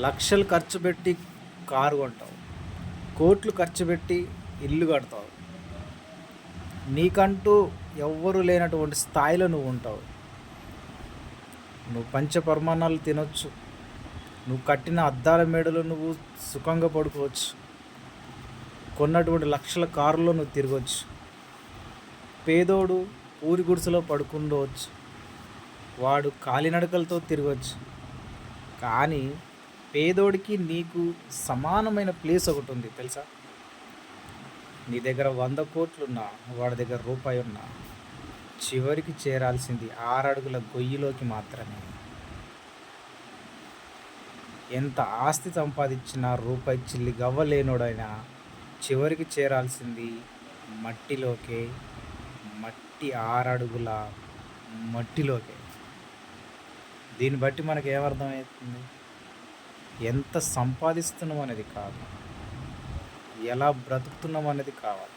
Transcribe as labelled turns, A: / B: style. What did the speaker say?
A: లక్షలు ఖర్చు పెట్టి కారు కొంటావు. కోట్లు ఖర్చు పెట్టి ఇల్లు కడతావు. నీకంటూ ఎవ్వరు లేనటువంటి స్థాయిలో నువ్వు ఉంటావు. నువ్వు పంచపరమాణాలు తినొచ్చు. నువ్వు కట్టిన అద్దాల మేడలో నువ్వు సుఖంగా పడుకోవచ్చు. కొన్నటువంటి లక్షల కారులో నువ్వు తిరగవచ్చు పేదోడు ఊరి గుడిసెలో పడుకుండవచ్చు. వాడు కాలినడకలతో తిరగవచ్చు కానీ పేదోడికి నీకు సమానమైన ప్లేస్ ఒకటి ఉంది తెలుసా? నీ దగ్గర వంద కోట్లున్నా వాడి దగ్గర రూపాయి ఉన్నా చివరికి చేరాల్సింది ఆరడుగుల గొయ్యిలోకి మాత్రమే. ఎంత ఆస్తి సంపాదించినా రూపాయి చిల్లి గవ్వలేనోడైనా చివరికి చేరాల్సింది మట్టిలోకే మట్టి ఆరడుగుల మట్టిలోకే. దీన్ని బట్టి మనకు ఏమర్థమవుతుంది ఎంత సంపాదిస్తున్నాం అనేది కాదు. ఎలా బ్రతుకుతున్నాం అనేది కావాలి.